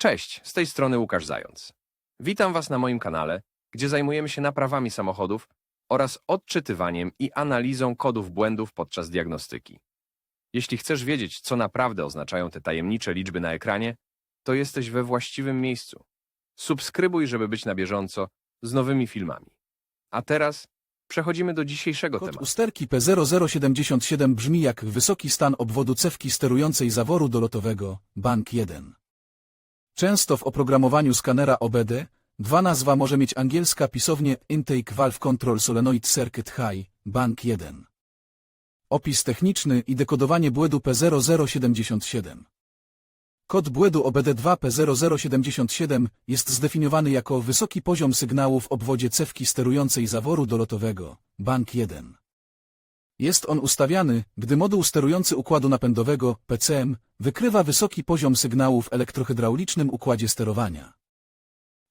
Cześć, z tej strony Łukasz Zając. Witam Was na moim kanale, gdzie zajmujemy się naprawami samochodów oraz odczytywaniem i analizą kodów błędów podczas diagnostyki. Jeśli chcesz wiedzieć, co naprawdę oznaczają te tajemnicze liczby na ekranie, to jesteś we właściwym miejscu. Subskrybuj, żeby być na bieżąco z nowymi filmami. A teraz przechodzimy do dzisiejszego Kod tematu. usterki P0077 brzmi jak wysoki stan obwodu cewki sterującej zaworu dolotowego, bank 1. Często w oprogramowaniu skanera OBD dwa nazwa może mieć angielska pisownie Intake Valve Control Solenoid Circuit High, bank 1. Opis techniczny i dekodowanie błędu P0077. Kod błędu OBD2 P0077 jest zdefiniowany jako wysoki poziom sygnału w obwodzie cewki sterującej zaworu dolotowego, bank 1. Jest on ustawiany, gdy moduł sterujący układu napędowego, PCM, wykrywa wysoki poziom sygnału w elektrohydraulicznym układzie sterowania.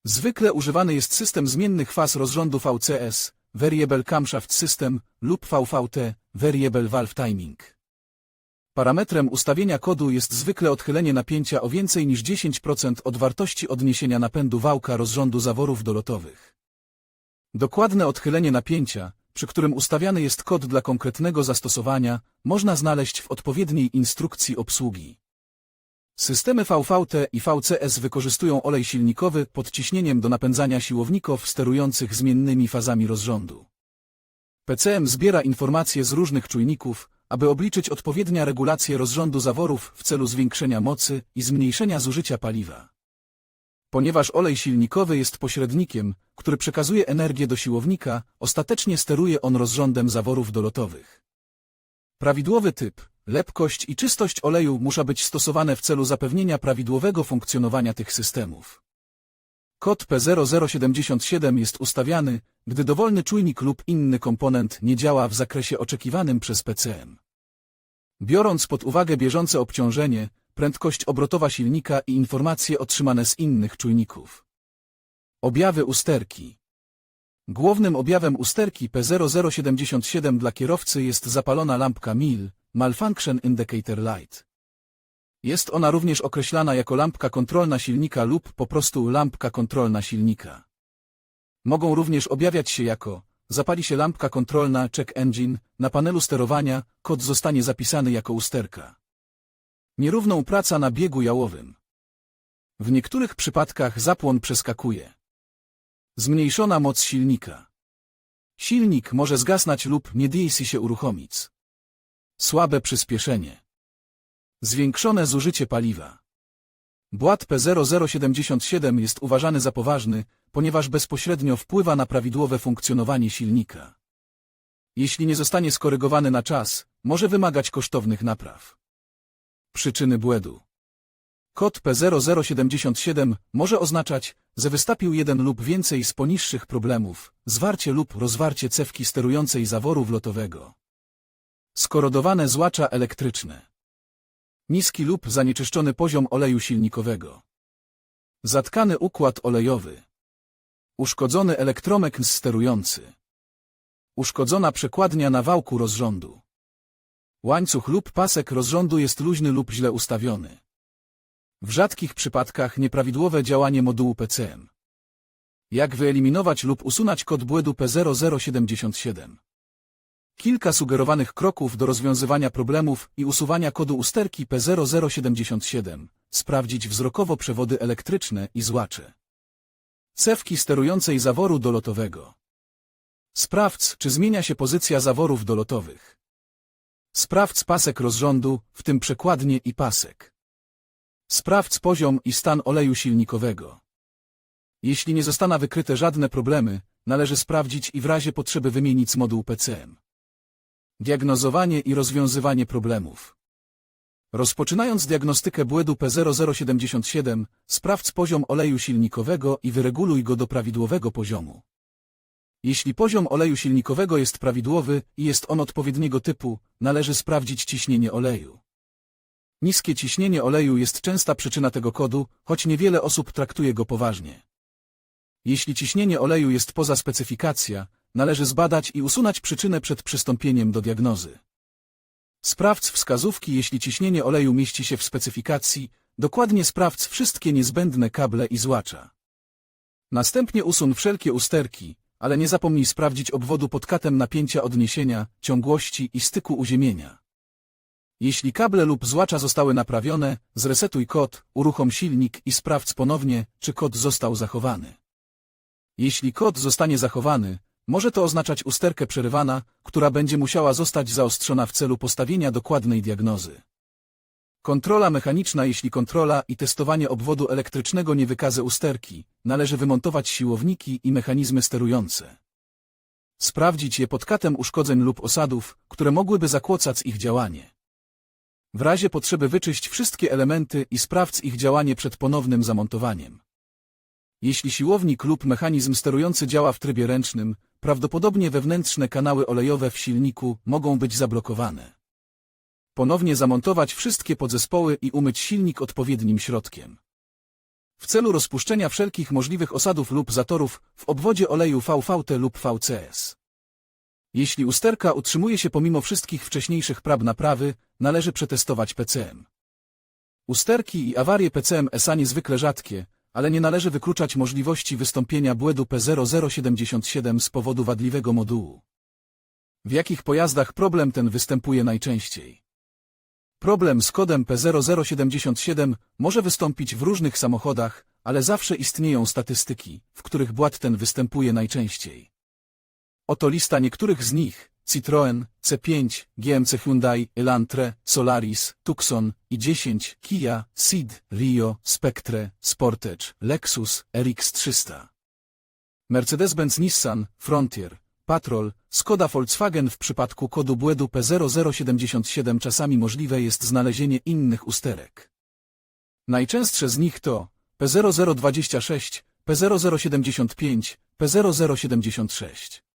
Zwykle używany jest system zmiennych faz rozrządu VCS, Variable Camshaft System, lub VVT, Variable Valve Timing. Parametrem ustawienia kodu jest zwykle odchylenie napięcia o więcej niż 10% od wartości odniesienia napędu wałka rozrządu zaworów dolotowych. Dokładne odchylenie napięcia, przy którym ustawiany jest kod dla konkretnego zastosowania, można znaleźć w odpowiedniej instrukcji obsługi. Systemy VVT i VCS wykorzystują olej silnikowy pod ciśnieniem do napędzania siłowników sterujących zmiennymi fazami rozrządu. PCM zbiera informacje z różnych czujników, aby obliczyć odpowiednia regulację rozrządu zaworów w celu zwiększenia mocy i zmniejszenia zużycia paliwa. Ponieważ olej silnikowy jest pośrednikiem, który przekazuje energię do siłownika, ostatecznie steruje on rozrządem zaworów dolotowych. Prawidłowy typ, lepkość i czystość oleju muszą być stosowane w celu zapewnienia prawidłowego funkcjonowania tych systemów. Kod P0077 jest ustawiany, gdy dowolny czujnik lub inny komponent nie działa w zakresie oczekiwanym przez PCM. Biorąc pod uwagę bieżące obciążenie, prędkość obrotowa silnika i informacje otrzymane z innych czujników. Objawy usterki Głównym objawem usterki P0077 dla kierowcy jest zapalona lampka MIL, Malfunction Indicator Light. Jest ona również określana jako lampka kontrolna silnika lub po prostu lampka kontrolna silnika. Mogą również objawiać się jako zapali się lampka kontrolna check engine, na panelu sterowania kod zostanie zapisany jako usterka. Nierówną praca na biegu jałowym. W niektórych przypadkach zapłon przeskakuje. Zmniejszona moc silnika. Silnik może zgasnąć lub nie DC się uruchomić. Słabe przyspieszenie. Zwiększone zużycie paliwa. Błat P0077 jest uważany za poważny, ponieważ bezpośrednio wpływa na prawidłowe funkcjonowanie silnika. Jeśli nie zostanie skorygowany na czas, może wymagać kosztownych napraw. Przyczyny błędu. Kod P0077 może oznaczać, że wystąpił jeden lub więcej z poniższych problemów, zwarcie lub rozwarcie cewki sterującej zaworu wlotowego. Skorodowane złacza elektryczne. Niski lub zanieczyszczony poziom oleju silnikowego. Zatkany układ olejowy. Uszkodzony elektromek sterujący. Uszkodzona przekładnia na wałku rozrządu. Łańcuch lub pasek rozrządu jest luźny lub źle ustawiony. W rzadkich przypadkach nieprawidłowe działanie modułu PCM. Jak wyeliminować lub usunąć kod błędu P0077? Kilka sugerowanych kroków do rozwiązywania problemów i usuwania kodu usterki P0077. Sprawdzić wzrokowo przewody elektryczne i złacze. Cewki sterującej zaworu dolotowego. Sprawdź, czy zmienia się pozycja zaworów dolotowych. Sprawdź pasek rozrządu, w tym przekładnie i pasek. Sprawdź poziom i stan oleju silnikowego. Jeśli nie zostaną wykryte żadne problemy, należy sprawdzić i w razie potrzeby wymienić moduł PCM. Diagnozowanie i rozwiązywanie problemów. Rozpoczynając diagnostykę błędu P0077, sprawdź poziom oleju silnikowego i wyreguluj go do prawidłowego poziomu. Jeśli poziom oleju silnikowego jest prawidłowy i jest on odpowiedniego typu, należy sprawdzić ciśnienie oleju. Niskie ciśnienie oleju jest częsta przyczyna tego kodu, choć niewiele osób traktuje go poważnie. Jeśli ciśnienie oleju jest poza specyfikacja, należy zbadać i usunąć przyczynę przed przystąpieniem do diagnozy. Sprawdź wskazówki, jeśli ciśnienie oleju mieści się w specyfikacji, Dokładnie sprawdź wszystkie niezbędne kable i złacza. Następnie usuń wszelkie usterki, ale nie zapomnij sprawdzić obwodu pod katem napięcia odniesienia, ciągłości i styku uziemienia. Jeśli kable lub złacza zostały naprawione, zresetuj kod, uruchom silnik i sprawdź ponownie, czy kod został zachowany. Jeśli kod zostanie zachowany, może to oznaczać usterkę przerywana, która będzie musiała zostać zaostrzona w celu postawienia dokładnej diagnozy. Kontrola mechaniczna Jeśli kontrola i testowanie obwodu elektrycznego nie wykaże usterki, należy wymontować siłowniki i mechanizmy sterujące. Sprawdzić je pod katem uszkodzeń lub osadów, które mogłyby zakłócać ich działanie. W razie potrzeby wyczyść wszystkie elementy i sprawdź ich działanie przed ponownym zamontowaniem. Jeśli siłownik lub mechanizm sterujący działa w trybie ręcznym, prawdopodobnie wewnętrzne kanały olejowe w silniku mogą być zablokowane. Ponownie zamontować wszystkie podzespoły i umyć silnik odpowiednim środkiem. W celu rozpuszczenia wszelkich możliwych osadów lub zatorów w obwodzie oleju VVT lub VCS. Jeśli usterka utrzymuje się pomimo wszystkich wcześniejszych prab naprawy, należy przetestować PCM. Usterki i awarie PCM SA niezwykle rzadkie, ale nie należy wykluczać możliwości wystąpienia błędu P0077 z powodu wadliwego modułu. W jakich pojazdach problem ten występuje najczęściej? Problem z kodem P0077 może wystąpić w różnych samochodach, ale zawsze istnieją statystyki, w których błąd ten występuje najczęściej. Oto lista niektórych z nich. Citroen, C5, GMC Hyundai, Elantre, Solaris, Tucson, i10, Kia, Ceed, Rio, Spectre, Sportage, Lexus, RX300. Mercedes-Benz Nissan, Frontier, Patrol, Skoda Volkswagen w przypadku kodu błędu P0077 czasami możliwe jest znalezienie innych usterek. Najczęstsze z nich to P0026, P0075, P0076.